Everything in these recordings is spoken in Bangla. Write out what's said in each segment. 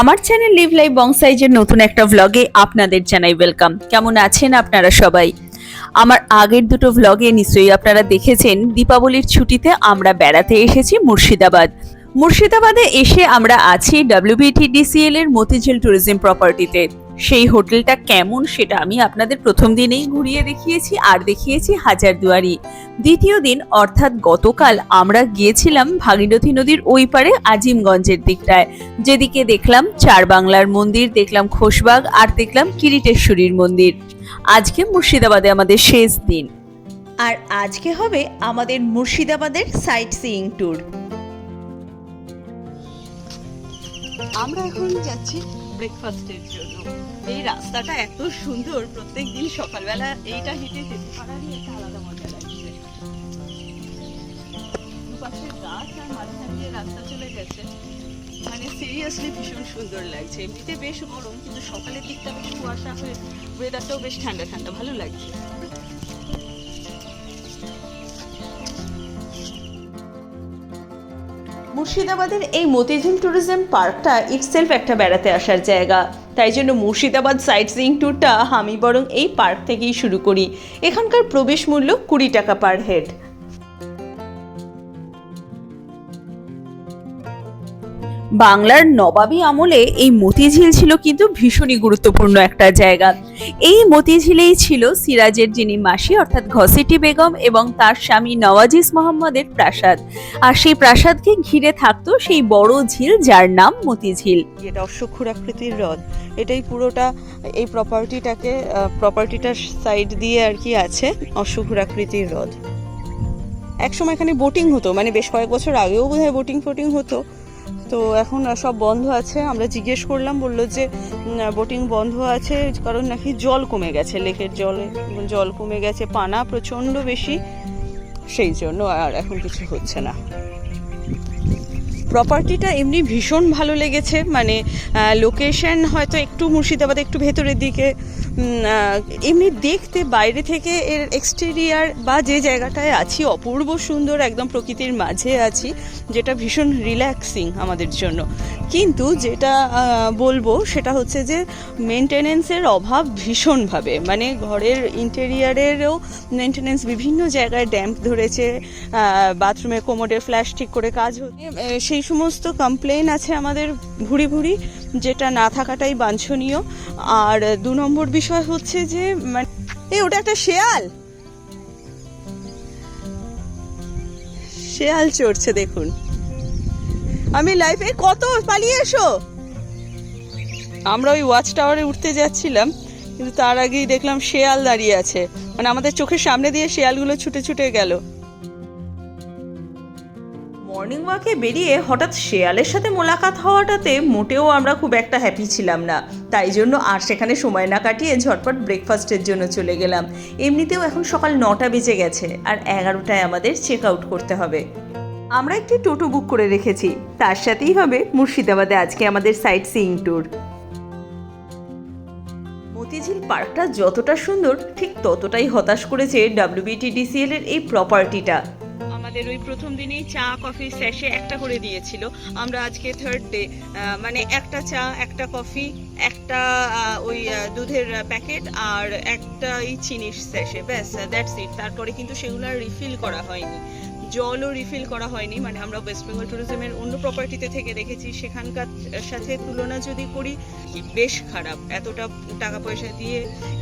আমার চ্যানেল লিভ লাইভ বংসাইজের নতুন একটা ভ্লগে আপনাদের জানাই ওয়েলকাম কেমন আছেন আপনারা সবাই? আমার আগের দুটো ভ্লগে নিশ্চয়ই আপনারা দেখেছেন, দীপাবলির ছুটিতে আমরা বেড়াতে এসেছি মুর্শিদাবাদ। মুর্শিদাবাদে এসে আমরা আছি ডাব্লিউবিটিডিসিএল এর মতিঝিল ট্যুরিজম প্রপার্টিতে সেই হোটেলটা কেমন সেটা আমি আপনাদের প্রথম দিনেই ঘুরিয়ে দেখিয়েছি আর দেখিয়েছি হাজারদুয়ারি দ্বিতীয় দিন, অর্থাৎ গতকাল, আমরা গিয়েছিলাম ভাগীরথী নদীর ওই পারে আজিমগঞ্জের দিকটায়। যেদিকে দেখলাম চার বাংলার মন্দির, দেখলাম খোশবাগ আর দেখলাম কিরিটেশ্বরীর মন্দির। আজকে মুর্শিদাবাদে আমাদের শেষ দিন। আর আজকে হবে আমাদের মুর্শিদাবাদের সাইট সিইং ট্যুর। আমরা এখন যাচ্ছি ব্রেকফাস্টের জন্য। এই রাস্তাটা এত সুন্দর, প্রত্যেক দিন সকালবেলা এইটা হেঁটে যেতে পারারই একটা আলাদা মজা লাগছে। রাস্তা চলে গেছে। মানে সিরিয়াসলি ভীষণ সুন্দর লাগছে। এমনিতে বেশ গরম, কিন্তু সকালের দিকটা বেশ কুয়াশা হয়ে ওয়েদারটাও বেশ ঠান্ডা ঠান্ডা, ভালো লাগছে। মুর্শিদাবাদের এই মতিঝিল ট্যুরিজম পার্কটা ইটসেলফ একটা বেড়াতে আসার জায়গা। তাই জন্য মুর্শিদাবাদ সাইট সিং ট্যুরটা আমি বরং এই পার্ক থেকেই শুরু করি। এখানকার প্রবেশ মূল্য কুড়ি টাকা পার হেড বাংলার নবাবী আমলে এই মতিঝিল ছিল কিন্তু ভীষণই গুরুত্বপূর্ণ একটা জায়গা। এই মতিঝিলেই ছিল সিরাজের যিনি মাসি, অর্থাৎ ঘসিটি বেগম এবং তার স্বামী নওয়াজিস মোহাম্মদের প্রাসাদ। আর সেই প্রাসাদকে ঘিরে থাকতো সেই বড় ঝিল যার নাম মতিঝিল। এটা অশ্বক্ষুর আকৃতির হ্রদ। এটাই পুরোটা এই প্রপার্টিটাকে প্রপার্টিটার সাইড দিয়ে আর কি আছে অশ্বক্ষুর আকৃতির হ্রদ। একসময় এখানে বোটিং হতো মানে বেশ কয়েক বছর আগেও বোধহয় বোটিং ফোটিং হতো। তো এখন সব বন্ধ আছে। আমরা জিজ্ঞেস করলাম, বলল যে বোটিং বন্ধ আছে, কারণ নাকি জল কমে গেছে লেকের জলে। জল কমে গেছে, পানা প্রচণ্ড বেশি, সেই জন্য আর এখন কিছু হচ্ছে না। প্রপার্টিটা এমনি ভীষণ ভালো লেগেছে। মানে লোকেশন হয়তো একটু মুর্শিদাবাদ একটু ভেতরের দিকে। এমনি দেখতে বাইরে থেকে এর এক্সটেরিয়ার বা যে জায়গাটায় আছি অপূর্ব সুন্দর একদম প্রকৃতির মাঝে আছি যেটা ভীষণ রিল্যাক্সিং আমাদের জন্য। কিন্তু যেটা বলব সেটা হচ্ছে যে মেনটেনেন্সের অভাব ভীষণভাবে। মানে ঘরের ইন্টেরিয়ারেরও মেনটেনেন্স বিভিন্ন জায়গায় ড্যাম্প ধরেছে বাথরুমে কোমোডে ফ্ল্যাশ ঠিক করে কাজ হচ্ছে। আহ, সেই সমস্ত কমপ্লেন আছে আমাদের ভুড়ি ভুড়ি যেটা না থাকাটাই বাঞ্ছনীয়। আর দু নম্বর বিষয় হচ্ছে যে মানে এই ওটা একটা শেয়াল। শেয়াল চড়ছে, দেখুন। আমি লাইফে কত পালিয়ে এসো? আমরা ওই ওয়াচ টাওয়ারে উঠতে যাচ্ছিলাম, কিন্তু তার আগেই দেখলাম শেয়াল দাঁড়িয়ে আছে। মানে আমাদের চোখের সামনে দিয়ে শেয়ালগুলো ছুটে ছুটে গেল। মর্নিং ওয়াকে বেরিয়ে হঠাৎ শেয়ালের সাথে মোলাকাত হওয়াটাতে মোটেও আমরা খুব একটা হ্যাপি ছিলাম না। তাই জন্য আর সেখানে সময় না কাটিয়ে ঝটপট ব্রেকফাস্টের জন্য চলে গেলাম। এমনিতেও এখন সকাল নটা বেজে গেছে আর এগারোটায় আমাদের চেক আউট করতে হবে। আমরা একটি টোটো বুক করে রেখেছি। তার সাথেই হবে মুর্শিদাবাদে আজকে আমাদের সাইট সিইং ট্যুর মতিঝিল পার্কটা যতটা সুন্দর, ঠিক ততটাই হতাশ করেছে ডাব্লিউবিটিডিসিএল এর এই প্রপার্টিটা আমাদের ওই প্রথম দিনেই চা, কফি শেষে একটা করে দিয়েছিল। আমরা আজকে থার্ড ডে মানে একটা চা, একটা কফি, একটা ওই দুধের প্যাকেট আর একটা এই চিনির শেষে ব্যাস দ্যাটস ইট তারপরে কিন্তু সেগুলো আর রিফিল করা হয়নি। জলও রিফিল করা হয়নি মানে আমরা ওয়েস্ট বেঙ্গল ট্যুরিজমের অন্য প্রপার্টিতে থেকে দেখেছি, সেখানকার সাথে তুলনা যদি করি বেশ খারাপ, এতটা টাকা পয়সা দিয়ে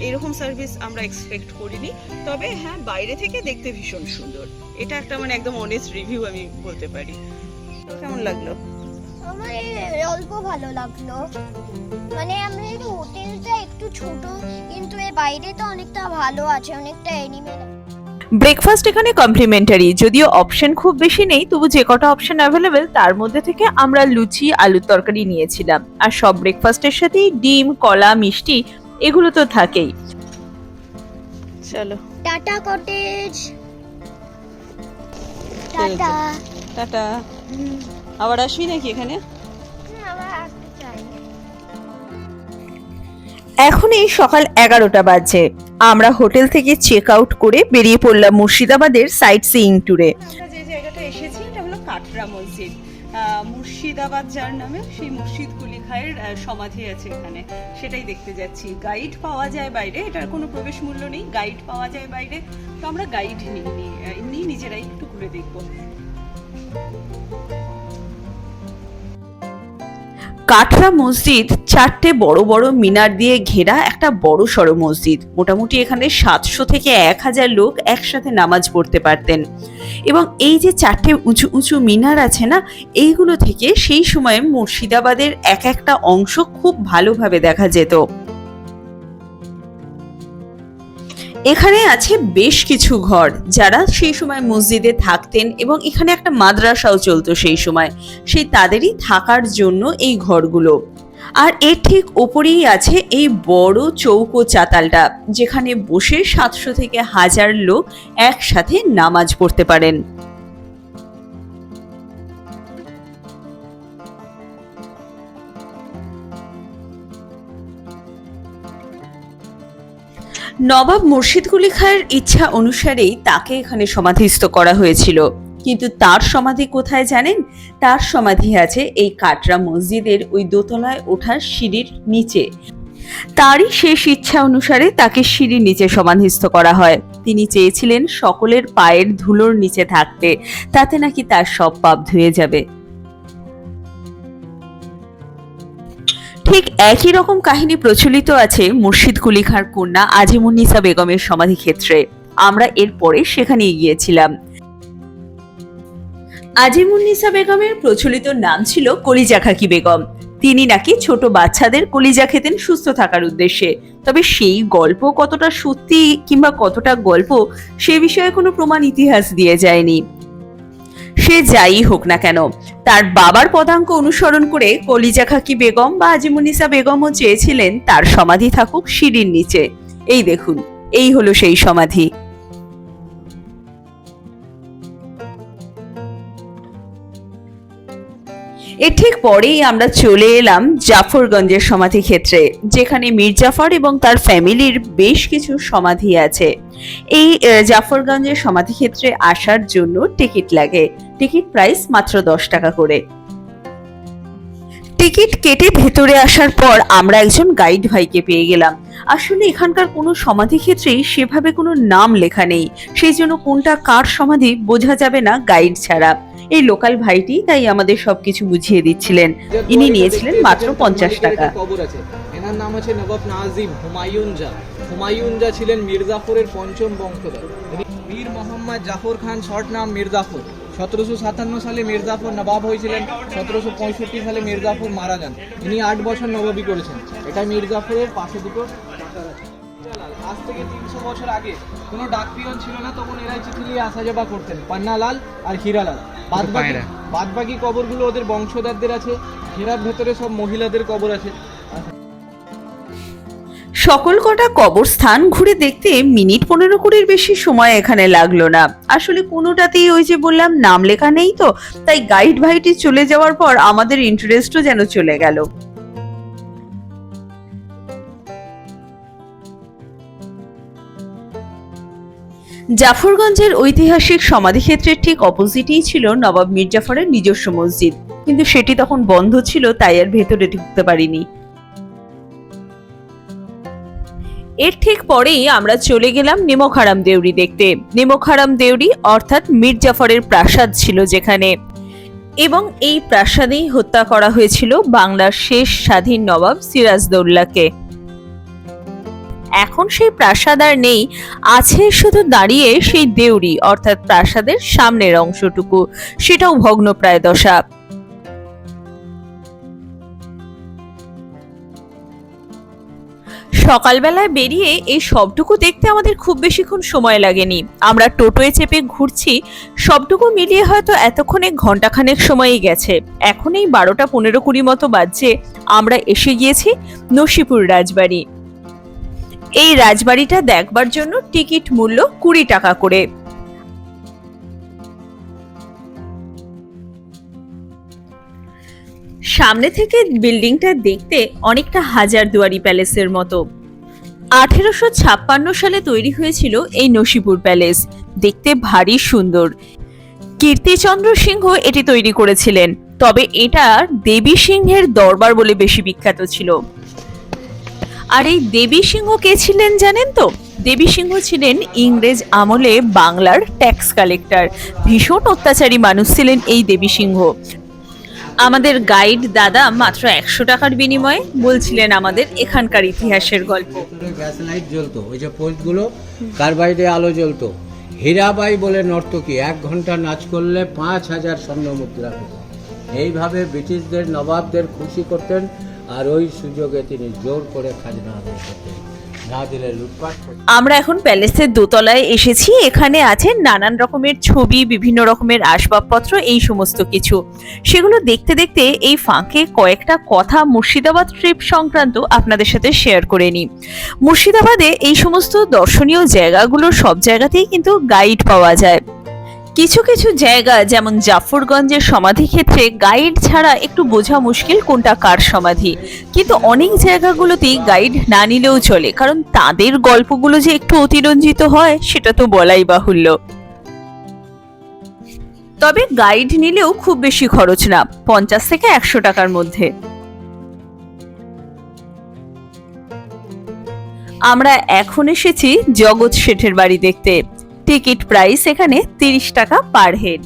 এরকম সার্ভিস আমরা এক্সপেক্ট করিনি। তবে হ্যাঁ বাইরে থেকে দেখতে ভীষণ সুন্দর। এটা একটা মানে একদম অনেস্ট রিভিউ আমি বলতে পারি। কেমন লাগল? আমার অল্প ভালো লাগল। মানে আমরা এই হোটেলটা একটু ছোট, কিন্তু এর বাইরে তো অনেকটা ভালো আছে, অনেকটা এনিমেল ব্রেকফাস্ট এখানে কমপ্লিমেন্টারি যদিও অপশন খুব বেশি নেই তবু যে কটা অপশন অ্যাভেলেবেল তার মধ্যে থেকে আমরা লুচি আলুর তরকারি নিয়েছিলাম। আর সব ব্রেকফাস্টের সাথেই ডিম কলা মিষ্টি এগুলো তো থাকেই। চলো। Tata cottage. টাটা। টাটা। আবার আসবি নাকি এখানে? এখন এই সকাল এগারোটা বাজে। আমরা হোটেল থেকে চেক আউট করে বেরিয়ে পড়লাম মুর্শিদাবাদের সাইট সিইং ট্যুরে যে জায়গাটা এসেছি, এটা হলো কাটরা মসজিদ। মুর্শিদাবাদ যার নামে সেই মুর্শিদ কুলি খায়ের সমাধি আছে এখানে। সেটাই দেখতে যাচ্ছি। গাইড পাওয়া যায় বাইরে, এটার কোনো প্রবেশ মূল্য নেই। গাইড পাওয়া যায় বাইরে। তো আমরা গাইড নিই নিজেরাই একটু ঘুরে দেখব। কাটরা মসজিদ চারটে বড় বড় মিনার দিয়ে ঘেরা একটা বড় সড়ো মসজিদ। মোটামুটি এখানে সাতশো থেকে এক হাজার লোক একসাথে নামাজ পড়তে পারতেন। এবং এই যে চারটে উঁচু উঁচু মিনার আছে না, এইগুলো থেকে সেই সময়ে মুর্শিদাবাদের এক একটা অংশ খুব ভালোভাবে দেখা যেত। এখানে আছে বেশ কিছু ঘর যারা সেই সময় মসজিদে থাকতেন এবং এখানে একটা মাদ্রাসাও চলতো সেই সময়। সেই তাদেরই থাকার জন্য এই ঘরগুলো। আর এর ঠিক ওপরেই আছে এই বড় চৌকো চাতালটা, যেখানে বসে সাতশো থেকে হাজার লোক একসাথে নামাজ পড়তে পারেন। নবাব মুর্শিদ কুলি খায়ের ইচ্ছা অনুসারেই তাকে এখানে সমাধিস্থ করা হয়েছিল। কিন্তু তার সমাধি কোথায় জানেন? তার সমাধি আছে এই কাটরা মসজিদের ওই দোতলায় ওঠার সিঁড়ির নিচে। তারই শেষ ইচ্ছা অনুসারে তাকে সিঁড়ির নিচে সমাধিস্থ করা হয়। তিনি চেয়েছিলেন সকলের পায়ের ধুলোর নিচে থাকতে, তাতে নাকি তার সব পাপ ধুয়ে যাবে। ঠিক একই রকম কাহিনী প্রচলিত আছে মুর্শিদ কুলিখার কন্যা আজিমুন্নিসা বেগমের সমাধি ক্ষেত্রে আমরা এরপরে সেখানে গিয়েছিলাম। আজিমুন্নিসা বেগমের প্রচলিত নাম ছিল কলিজা খাকি বেগম। তিনি নাকি ছোট বাচ্চাদের কলিজা খেতেন সুস্থ থাকার উদ্দেশ্যে। তবে সেই গল্প কতটা সত্যি কিংবা কতটা গল্প, সে বিষয়ে কোনো প্রমাণ ইতিহাস দিয়ে যায়নি। সে যাই হোক না কেন। তার বাবার পদাঙ্ক অনুসরণ করে কলিজা খাকি বেগম বা আজিমুনিসা বেগমও চেয়েছিলেন তার সমাধি থাকুক সিঁড়ির নিচে। এই দেখুন, এই হলো সেই সমাধি। এর ঠিক পরেই আমরা চলে এলাম জাফরগঞ্জের সমাধি ক্ষেত্রে যেখানে মির্জাফর এবং তার ফ্যামিলির বেশ কিছু সমাধি আছে। এই জাফরগঞ্জের সমাধি ক্ষেত্রে আসার জন্য টিকিট লাগে। টিকিট প্রাইস মাত্র দশ টাকা করে। টিকিট কেটে ভেতরে আসার পর আমরা একজন গাইড ভাইকে পেয়ে গেলাম। আসলে এখানকার কোনো সমাধি ক্ষেত্রেই সেভাবে কোনো নাম লেখা নেই। সেই জন্য কোনটা কার সমাধি বোঝা যাবে না গাইড ছাড়া। এই লোকাল ভাইটি তাই আমাদের সবকিছু বুঝিয়ে দিচ্ছিলেন। ইনি নিয়েছিলেন মাত্র পঞ্চাশ টাকা। এনার নাম আছে নবাব নাজিম হুমায়ুন জা হুমায়ুন জা ছিলেন মির্জাফরের পঞ্চম বংশধর। মীর মোহাম্মদ জাফর খান, শর্ট নাম মির্জাফর। সতেরোশো সাতান্ন সালে মির্জাফর নবাব হয়েছিলেন, সতেরোশো পঁয়ষট্টি সালে মির্জাফর মারা যান। ইনি আট বছর নবাবী করেছেন। এটা মির্জাফরের পাশে দুটো আজ থেকে তিনশো বছর আগে কোনো ডাক ছিল না, তখন এরাই চিঠি নিয়ে আসা যাওয়া করতেন, পান্নালাল আর হীরালাল। বাদ বাকি বাদ বাকি কবরগুলো ওদের বংশধরদের আছে ঘেরার ভেতরে সব মহিলাদের কবর আছে। সকল কটা কবরস্থান ঘুরে দেখতে মিনিট পনেরো কুড়ির বেশি সময় এখানে লাগল না। আসলে কোনোটাতেই ওই যে বললাম নাম লেখা নেই তো তাই গাইড ভাইটি চলে যাওয়ার পর আমাদের ইন্টারেস্টও যেন চলে গেল। জাফরগঞ্জের ঐতিহাসিক সমাধিক্ষেত্রের ঠিক অপোজিটেই ছিল নবাব মির্জাফরের নিজস্ব মসজিদ। কিন্তু সেটি তখন বন্ধ ছিল, তাই আর ভেতরে ঢুকতে পারিনি। এর ঠিক পরেই আমরা চলে গেলাম নিমখারাম দেউরি দেখতে। নেমোখারাম দেউরি অর্থাৎ মীর জাফরের প্রাসাদ ছিল যেখানে। এবং এই প্রাসাদেই হত্যা করা হয়েছিল বাংলার শেষ স্বাধীন নবাব সিরাজদৌল্লাকে। এখন সেই প্রাসাদ আর নেই, আছে শুধু দাঁড়িয়ে সেই দেউরি, অর্থাৎ প্রাসাদের সামনের অংশটুকু, সেটাও ভগ্নপ্রায় দশা সকালবেলায় বেরিয়ে এই সবটুকু দেখতে আমাদের খুব বেশিক্ষণ সময় লাগেনি। আমরা টোটোয় চেপে ঘুরছি, সবটুকু মিলিয়ে হয়তো এতক্ষণে ঘন্টাখানেক সময়ই গেছে। এখন এই বারোটা পনেরো কুড়ি মতো বাজছে, আমরা এসে গিয়েছি নসিপুর রাজবাড়ি। এই রাজবাড়িটা দেখবার জন্য টিকিট মূল্য কুড়ি টাকা করে। সামনে থেকে বিল্ডিংটা দেখতে অনেকটা হাজার দুয়ারি প্যালেসের মতো। আঠেরোশো ছাপ্পান্ন সালে তৈরি হয়েছিল এই নসিপুর প্যালেস। দেখতে ভারী সুন্দর। কীর্তিচন্দ্র সিংহ এটি তৈরি করেছিলেন, তবে এটা দেবী সিংহের দরবার বলে বেশি বিখ্যাত ছিল। আর এই দেবী সিংহ কে ছিলেন জানেন তো? দেবী সিংহ ছিলেন ইংরেজ আমলে বাংলার ট্যাক্স কালেক্টর ভীষণ অত্যাচারী মানুষ ছিলেন এই দেবী সিংহ। আমাদের গাইড দাদা মাত্র একশো টাকার বিনিময়ে বলছিলেন আমাদের এখানকার ইতিহাসের গল্প। জ্বলতো, ওই যে পোস্টগুলো আলো জ্বলতো। হীরাবাই বলে নর্তকী, এক ঘণ্টা নাচ করলে পাঁচ হাজার স্বর্ণ মুদ্রা এইভাবে ব্রিটিশদের, নবাবদের খুশি করতেন আর ওই সুযোগে তিনি জোর করে খাজনা আদায় করতেন আমরা এখন প্যালেসের দোতলায় এসেছি, এখানে আছে নানান রকমের ছবি, বিভিন্ন রকমের আসবাবপত্র, এই সমস্ত কিছু। সেগুলো দেখতে দেখতে এই ফাঁকে কয়েকটা কথা মুর্শিদাবাদ ট্রিপ সংক্রান্ত আপনাদের সাথে শেয়ার করে নিই। মুর্শিদাবাদে এই সমস্ত দর্শনীয় জায়গাগুলো সব জায়গাতেই কিন্তু গাইড পাওয়া যায়। কিছু কিছু জায়গা, যেমন জাফরগঞ্জের সমাধি ক্ষেত্রে গাইড ছাড়া একটু বোঝা মুশকিল কোনটা কার সমাধি। কিন্তু অনেক জায়গাগুলোতেই গাইড না নিলেও চলে, কারণ তাদের গল্পগুলো যে একটু অতিরঞ্জিত হয়, সেটা তো বলাই বাহুল্য। তবে গাইড নিলেও খুব বেশি খরচ না, পঞ্চাশ থেকে একশো টাকার মধ্যে। আমরা এখন এসেছি জগৎ শেঠের বাড়ি দেখতে। টিকিট প্রাইস এখানে তিরিশ টাকা পার হেড।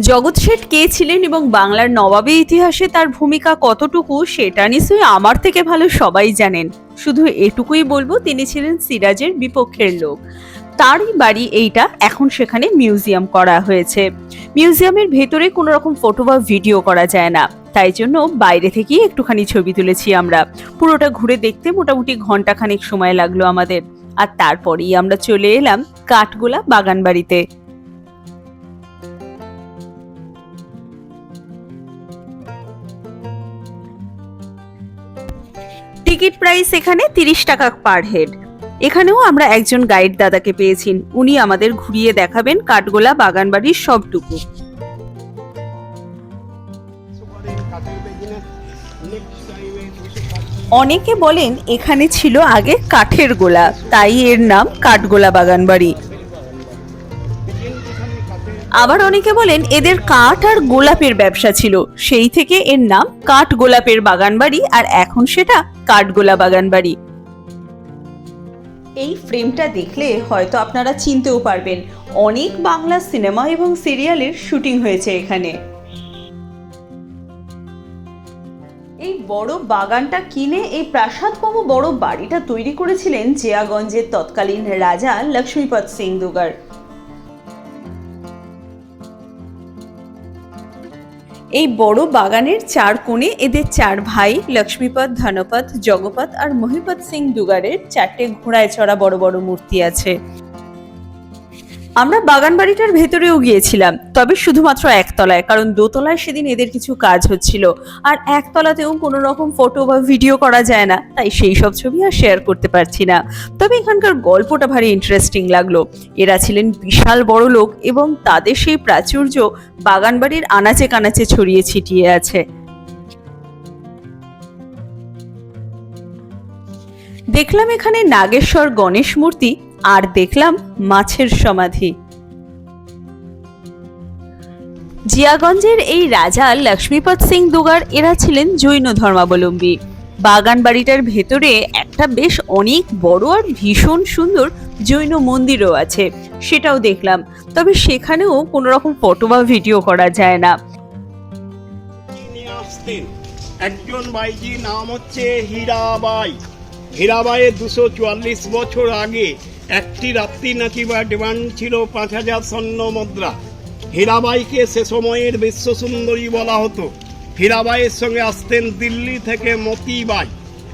জগৎ শেঠ কে ছিলেন এবং বাংলার নবাবী ইতিহাসে তার ভূমিকা কতটুকু সেটা নিশ্চয়ই আমার থেকে ভালো সবাই জানেন। শুধু এটুকুই বলব, তিনি ছিলেন সিরাজের বিপক্ষের লোক। তারই বাড়ি এইটা এখন সেখানে মিউজিয়াম করা হয়েছে। মিউজিয়ামের ভেতরে কোনো রকম ফটো বা ভিডিও করা যায় না। তাই জন্য বাইরে থেকেই একটুখানি ছবি তুলেছি আমরা। পুরোটা ঘুরে দেখতে মোটামুটি ঘন্টাখানেক সময় লাগল আমাদের। আর তারপরেই আমরা চলে এলাম কাঠগোলা বাগান বাড়িতে টিকিট প্রাইস এখানে তিরিশ টাকা পার হেড। এখানেও আমরা একজন গাইড দাদাকে পেয়েছি। উনি আমাদের ঘুরিয়ে দেখাবেন কাঠগোলা বাগানবাড়ির সবটুকু। অনেকে বলেন এখানে ছিল আগে কাঠের গোলা, তাই এর নাম কাঠগোলা বাগান বাড়ি আবার অনেকে বলেন এদের কাঠ আর গোলাপের ব্যবসা ছিল, সেই থেকে এর নাম কাঠ গোলাপের বাগান বাড়ি আর এখন সেটা কাঠগোলা বাগান বাড়ি এই ফ্রেমটা দেখলে হয়তো আপনারা চিনতেও পারবেন, অনেক বাংলা সিনেমা এবং সিরিয়ালের শুটিং হয়েছে এখানে। এই বড় বাগানটা কিনে এই প্রাসাদপম বড় বাড়িটা তৈরি করেছিলেন জিয়াগঞ্জের তৎকালীন রাজা লক্ষ্মীপদ সিং দুগার। এই বড় বাগানের চার কোণে এদের চার ভাই লক্ষ্মীপদ, ধনপদ জগপত আর মহিপত সিং দুগারের চারটে ঘোড়ায় চড়া বড় বড় মূর্তি আছে। আমরা বাগান বাড়িটার ভেতরেও গিয়েছিলাম, তবে শুধুমাত্র একতলায়, কারণ দোতলায় সেদিন এদের কিছু কাজ হচ্ছিল। আর একতলাতেও কোনো রকম ফটো বা ভিডিও করা যায় না, তাই সেই সব ছবি আর শেয়ার করতে পারছি না। তবে এখানকার গল্পটা ভারী ইন্টারেস্টিং লাগল। এরা ছিলেন বিশাল বড় লোক এবং তাদের সেই প্রাচুর্য বাগান বাড়ির আনাচে কানাচে ছড়িয়ে ছিটিয়ে আছে। দেখলাম এখানে নাগেশ্বর গণেশ মূর্তি আর দেখলাম মাছের সমাধি। জিয়াগঞ্জের এই রাজা লক্ষ্মীপদ সিং দুগার এরা ছিলেন জৈন ধর্মাবলম্বী। বাগান বাড়িটার ভেতরে একটা বেশ অনেক বড় আর ভীষণ সুন্দর জৈন মন্দিরও আছে, সেটাও দেখলাম। তবে সেখানেও কোনো রকম ফটো বা ভিডিও করা যায় না। একজন বাইজি নাম হচ্ছে হীরাবাই। হীরাবাইয়ের দুশো চুয়াল্লিশ বছর আগে একটি রাত্রি নাকি বা ডিমান্ড ছিল পাঁচ হাজার স্বর্ণ মুদ্রা। হীরাবাইকে সে সময়ের বিশ্বসুন্দরী বলা হতো। হীরাবাইয়ের সঙ্গে আসতেন দিল্লি থেকে মতিবাই।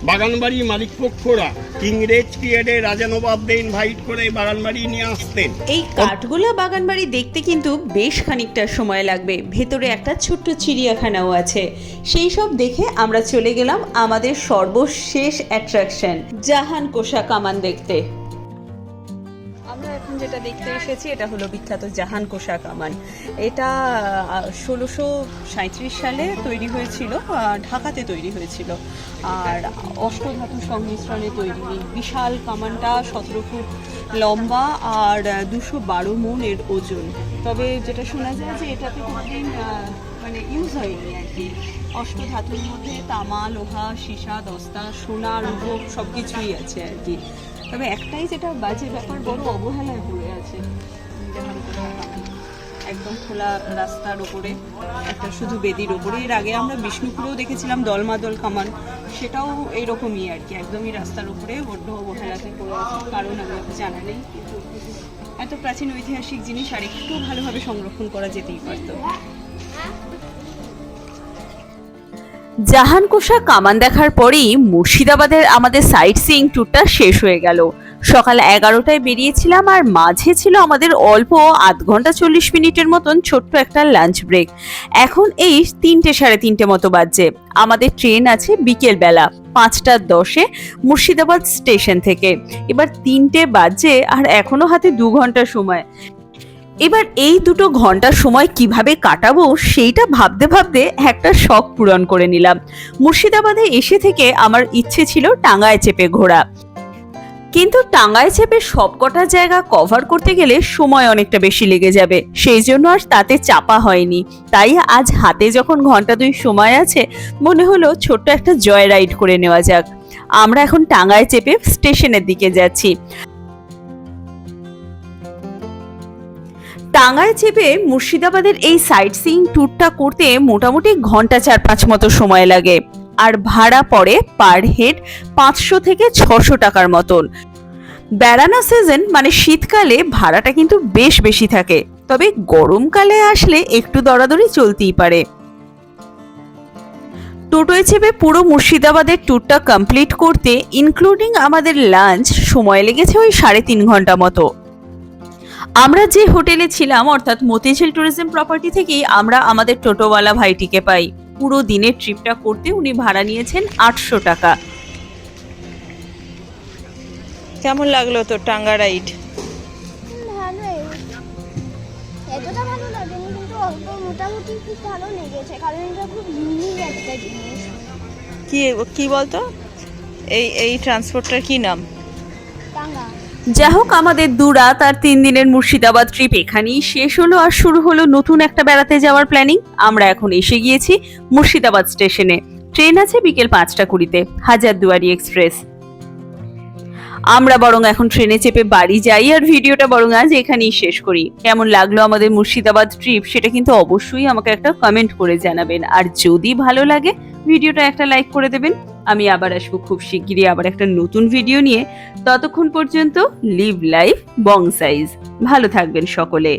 বাগানবাড়ি মালিকপক্ষরা ইংরেজ পিরিয়ডে রাজা নবাবদের ইনভাইট করে বাগানবাড়ি নিয়ে আসতেন। এই কাঠগোলা বাগানবাড়ি দেখতে কিন্তু বেশ খানিকটা সময় লাগবে। ভেতরে একটা ছোট্ট চিড়িয়াখানাও আছে। সেই সব দেখে আমরা চলে গেলাম আমাদের সর্বশেষ অ্যাট্রাকশন জাহান কোষা কামান দেখতে। এখন যেটা দেখতে এসেছি, এটা হলো বিখ্যাত জাহান কোষা কামান এটা ষোলোশো সাঁত্রিশ সালে তৈরি হয়েছিল ঢাকাতে তৈরি হয়েছিল। আর অষ্টধাতু সংমিশ্রণে তৈরি। বিশাল কামানটা সতেরো ফুট লম্বা আর দুশো বারো মন এর ওজন। তবে যেটা শোনা যায় যে এটাতে কোনোদিন মানে ইউজ হয়নি আর কি। অষ্টধাতুর মধ্যে তামা, লোহা, সীসা, দস্তা, সোনা রূপ সব কিছুই আছে আর কি। তবে একটাই যেটা বাজে ব্যাপার, বড় অবহেলায় পড়ে আছে। একদম খোলা রাস্তার ওপরে, একটা শুধু বেদির ওপরে। এর আগে আমরা বিষ্ণুপুরেও দেখেছিলাম দলমাদল কামান। সেটাও এইরকমই আর কি, একদমই রাস্তার উপরে বড্ড অবহেলাতে পড়ে আছে। কারণ আমার জানা নেই। এত প্রাচীন ঐতিহাসিক জিনিস আর একটু ভালোভাবে সংরক্ষণ করা যেতেই পারতো। জাহানকোষা কামান দেখার পরেই মুর্শিদাবাদের আমাদের সাইট সিইং ট্যুরটা শেষ হয়ে গেল। সকাল এগারোটায় বেরিয়েছিলাম আর মাঝে ছিল আমাদের অল্প আধ ঘণ্টা চল্লিশ মিনিটের মতন ছোট্ট একটা লাঞ্চ ব্রেক। এখন এই তিনটে সাড়ে তিনটে মতো বাজছে। আমাদের ট্রেন আছে বিকেল বেলা পাঁচটা দশে মুর্শিদাবাদ স্টেশন থেকে। এবার তিনটে বাজছে আর এখনও হাতে দু ঘণ্টা সময়। এবার এই দুটো ঘণ্টার সময় কীভাবে কাটাবো সেইটা ভাবতে ভাবতে একটা শখ পূরণ করে নিলাম। মুর্শিদাবাদে এসে থেকে আমার ইচ্ছে ছিল টাঙ্গায় চেপে ঘোরা। কিন্তু টাঙ্গায় চেপে সবকটা জায়গা কভার করতে গেলে সময় অনেকটা বেশি লেগে যাবে। সেই জন্য আর তাতে চাপা হয়নি। তাই আজ হাতে যখন ঘণ্টা দুই সময় আছে, মনে হলো ছোট্ট একটা জয় রাইড করে নেওয়া যাক। আমরা এখন টাঙ্গায় চেপে স্টেশনের দিকে যাচ্ছি। টাঙ্গায় চেপে মুর্শিদাবাদের এই সাইট সিইং ট্যুরটা করতে মোটামুটি ঘণ্টা চার পাঁচ মতো সময় লাগে। আর ভাড়া পড়ে পার হেড পাঁচশো থেকে ছশো টাকার মতন। বেড়ানো সিজন মানে শীতকালে, ভাড়াটা কিন্তু বেশ বেশি থাকে। তবে গরমকালে আসলে একটু দরাদরি চলতেই পারে। টোটোয় চেপে পুরো মুর্শিদাবাদের ট্যুরটা কমপ্লিট করতে ইনক্লুডিং আমাদের লাঞ্চ, সময় লেগেছে ওই সাড়ে তিন ঘণ্টা মতো। আমরা যে হোটেলে ছিলাম অর্থাৎ মতিঝিল ট্যুরিজম প্রপার্টি থেকেই আমরা আমাদের টোটোওয়ালা ভাইটিকে পাই। পুরো দিনের ট্রিপটা করতে উনি ভাড়া নিয়েছেন আটশো টাকা। কেমন লাগল তোর টাঙ্গা রাইড এতটা ভালো লাগেনি কিন্তু অল্প মোটামুটি খুব ভালো লেগেছে কারণ এটা খুব ইউনিক একটা জিনিস। কি কি বলতো? এই এই ট্রান্সপোর্টটার কি নাম? টাঙ্গা। যা হোক, আমাদের দু রাত আর তিন দিনের মুর্শিদাবাদ ট্রিপ এখানেই শেষ হলো আর শুরু হলো নতুন একটা বেড়াতে যাওয়ার প্ল্যানিং আমরা এখন এসে গিয়েছি মুর্শিদাবাদ স্টেশনে। ট্রেন আছে বিকেল পাঁচটা কুড়িতে, হাজারদুয়ারি এক্সপ্রেস। আমরা বরং এখন ট্রেনে চেপে বাড়ি যাই আর ভিডিওটা বরং আজ এখানেই শেষ করি। কেমন লাগল আমাদের মুর্শিদাবাদ ট্রিপ সেটা কিন্তু অবশ্যই আমাকে একটা কমেন্ট করে জানাবেন। আর যদি ভালো লাগে, ভিডিওটা একটা লাইক করে দেবেন। আমি আবার আসব খুব শিগগিরই আবার একটা নতুন ভিডিও নিয়ে। ততক্ষণ পর্যন্ত লিভ লাইফ বং সাইজ ভালো থাকবেন সকলে।